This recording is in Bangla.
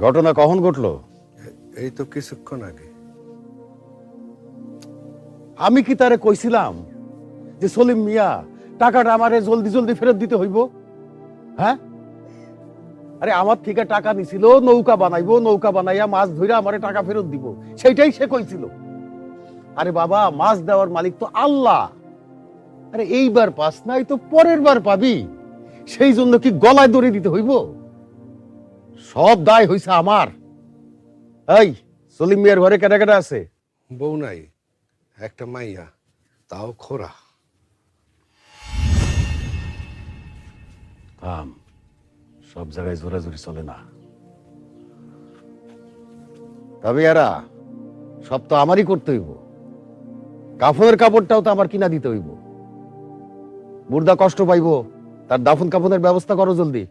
ঘটনা কখন ঘটলো? এই তো কিছুক্ষণ আগে। আমি কি তারে কইছিলাম যে সলিম মিয়া টাকাটা আমারে জলদি জলদি ফেরত দিতে হইব? হ্যাঁ? আরে আমার থেকে টাকা নিছিল নৌকা বানাইবো নৌকা বানাইয়া মাছ ধইরা আমারে টাকা ফেরত দিব। সেইটাই সে কইছিল। আরে বাবা মাছ দেওয়ার মালিক তো আল্লাহ। আরে এইবার পাস নাই তো পরের বার পাবি। সেই জন্য কি গলায় দড়ি দিতে হইব? সব দায় হইছে আমার। এই সলিম মিয়ার ঘরে কেটা কেটা আছে? বউ নাই একটা মাইয়া তাও খোরা থাম সব জায়গায় জোরাজুরি চলে না। তবে এরা সব তো আমারই করতে হইব। কাফনের কাপড়টাও তো আমার কিনা দিতে হইব। মুর্দা কষ্ট পাইবো তার দাফন কাফনের ব্যবস্থা করো জলদি।